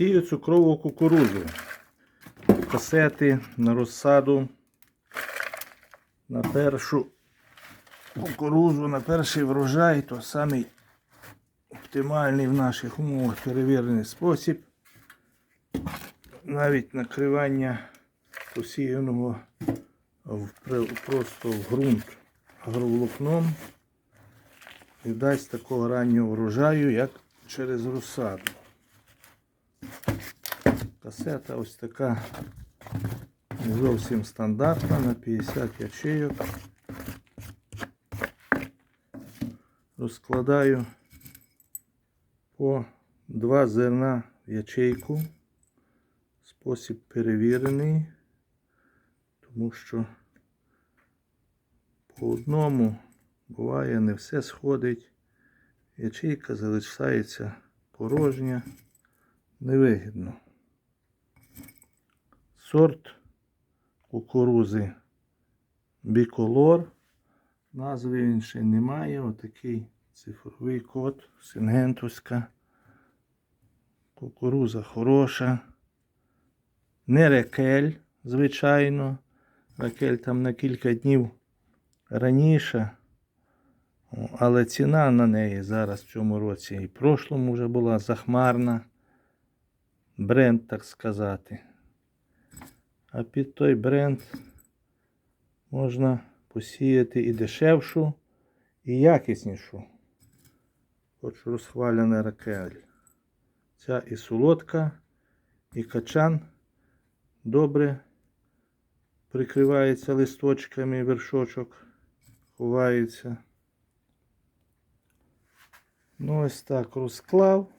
Сію цукрову кукурудзу. Касети на розсаду. На першу кукурудзу, на перший врожай, то самий оптимальний в наших умовах перевірений спосіб. Навіть накривання посіяного просто в ґрунт агроволокном і дасть такого раннього врожаю, як через розсаду. Касета ось така не зовсім стандартна на 50 ячейок. Розкладаю по два зерна в ячейку. Спосіб перевірений, тому що по одному буває не все сходить. Ячейка залишається порожня, невигідно. Сорт кукурузи біколор. Назви він ще не має. Отакий цифровий код, сингентовська. Кукуруза хороша. Не рекель, звичайно. Ракель там на кілька днів раніше. Але ціна на неї зараз в цьому році і в прошлому вже була захмарна. Бренд, так сказати. А під той бренд можна посіяти і дешевшу, і якіснішу. Хоч розхваляна ракель. Ця і солодка, і качан добре прикривається листочками, вершочок ховається. Ну, ось так розклав.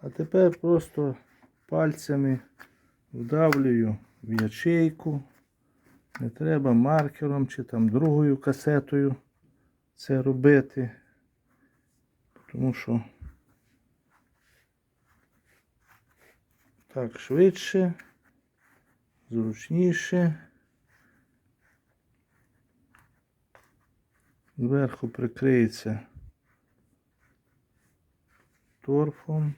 А тепер просто пальцями вдавлюю в ячейку. Не треба маркером чи там другою касетою це робити. Тому що так швидше, зручніше. Зверху прикриється торфом,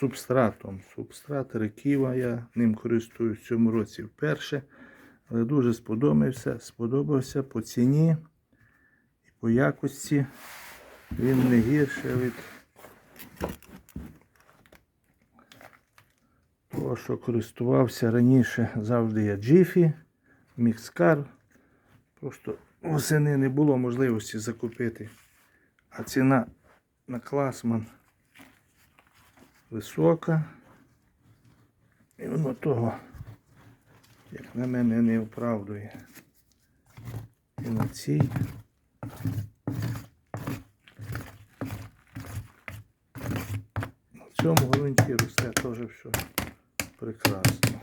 субстратом. Субстрат реківа, я ним користуюсь в цьому році вперше, але дуже сподобався, сподобався по ціні і по якості. Він не гірше від того, що користувався раніше завжди я Джіфі, Мікскар. Просто восени не було можливості закупити. А ціна на класман висока. І воно того, як на мене, не оправдує. І на цій. В цьому ґрунті росте теж все прекрасно.